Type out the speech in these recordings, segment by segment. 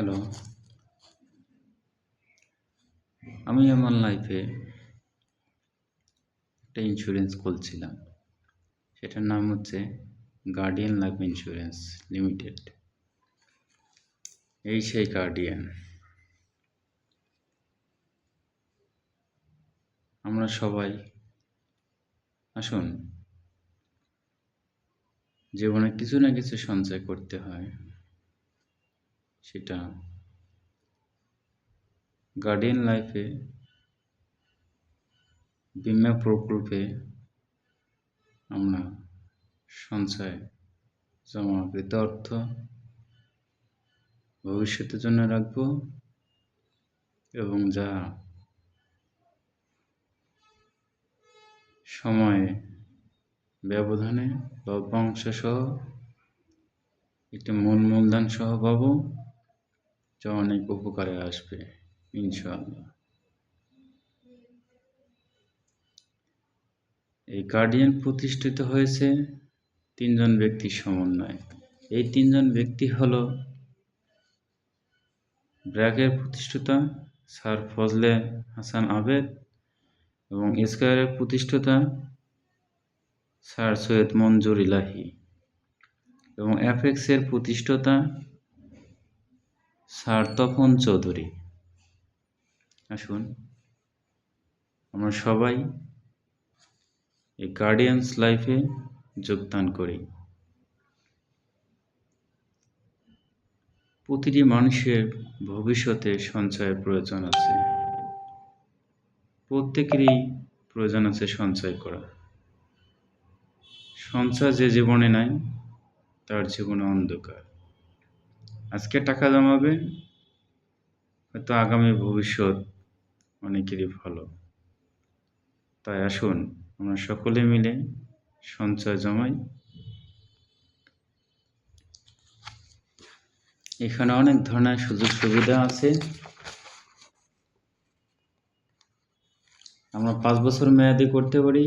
Hello. আমি আমার লাইফে একটা ইন্স্যুরেন্স খুলছিলাম। সেটার নাম হচ্ছে গার্ডিয়ান লাইফ ইন্স্যুরেন্স লিমিটেড এই সেই গার্ডিয়ান আমরা সবাই, আসুন, জীবনে কিছু না কিছু সঞ্চয় করতে হয়। সেটা গার্ডিয়ান লাইফে বিমা প্রকল্পে আমরা সঞ্চয় জমাকৃত অর্থ ভবিষ্যতের জন্য রাখব এবং যা সময়ে ব্যবধানে লভ্যাংশ সহ একটি মূল মূলধন সহ পাবো। যা অনেক উপকারে আসবে, ইনশাআল্লাহ। এই গার্ডিয়ান প্রতিষ্ঠিত হয়েছে তিনজন ব্যক্তির সমন্বয়ে। এই তিনজন ব্যক্তি হল ব্র্যাকের প্রতিষ্ঠাতা স্যার ফজলে হাসান আবেদ এবং স্কয়ারের প্রতিষ্ঠাতা স্যার সৈয়দ মঞ্জুর ইলাহি এবং অ্যাফেক্সের প্রতিষ্ঠাতা স্যার তপন চৌধুরী। আসুন, আমরা সবাই এই গার্ডিয়ানস লাইফে যোগদান করি। প্রতিটি মানুষের ভবিষ্যতে সঞ্চয়ের প্রয়োজন আছে। প্রত্যেকেরই প্রয়োজন আছে সঞ্চয় করা। সঞ্চয় যে জীবনে নাই, তার জীবনে অন্ধকার। আজকে টাকা জমাবে, হয়তো আগামী ভবিষ্যৎ অনেকেরই ভালো। তাই আসুন, আমরা সকলে মিলে সঞ্চয় জমাই। এখানে অনেক ধরনের সুযোগ সুবিধা আছে। আমরা পাঁচ বছর মেয়াদি করতে পারি,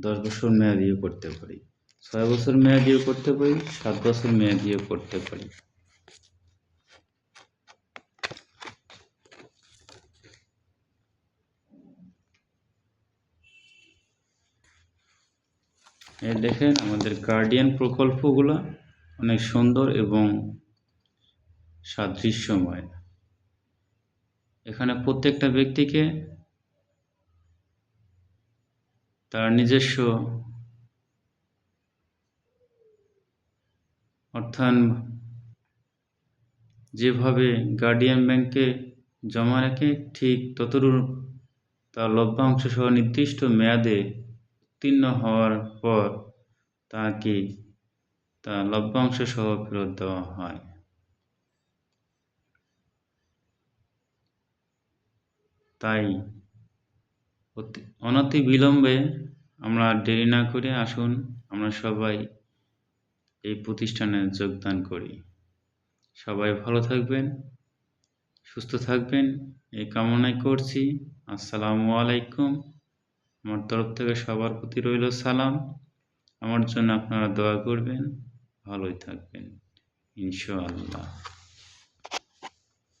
দশ বছর মেয়াদিও করতে পারি। ছয় বছর মেয়াদিও করতে পারি, সাত বছর মেয়াদিও করতে পারি। এই দেখেন আমাদের গার্ডিয়ান প্রকল্পগুলো অনেক সুন্দর এবং সাদৃশ্যময়। এখানে প্রত্যেকটা ব্যক্তিকে তার নিজস্ব অর্থায়ন যেভাবে গার্ডিয়ান ব্যাংকে জমা রাখে, ঠিক ততরূপ তার লভ্যাংশ সহ নির্দিষ্ট মেয়াদে উত্তীর্ণ হওয়ার পর তাকে তা লভ্যাংশ সহ ফেরত দেওয়া হয়। তাই অনতি বিলম্বে আমরা দেরি না করে আসুন, আমরা সবাই এই প্রতিষ্ঠানে যোগদান করি। সবাই ভালো থাকবেন, সুস্থ থাকবেন, এই কামনাই করছি। আসসালামু আলাইকুম। আমার তরফ থেকে সবার প্রতি রইল সালাম। আমার জন্য আপনারা দোয়া করবেন। ভালোই থাকবেন। ইনশাআল্লাহ।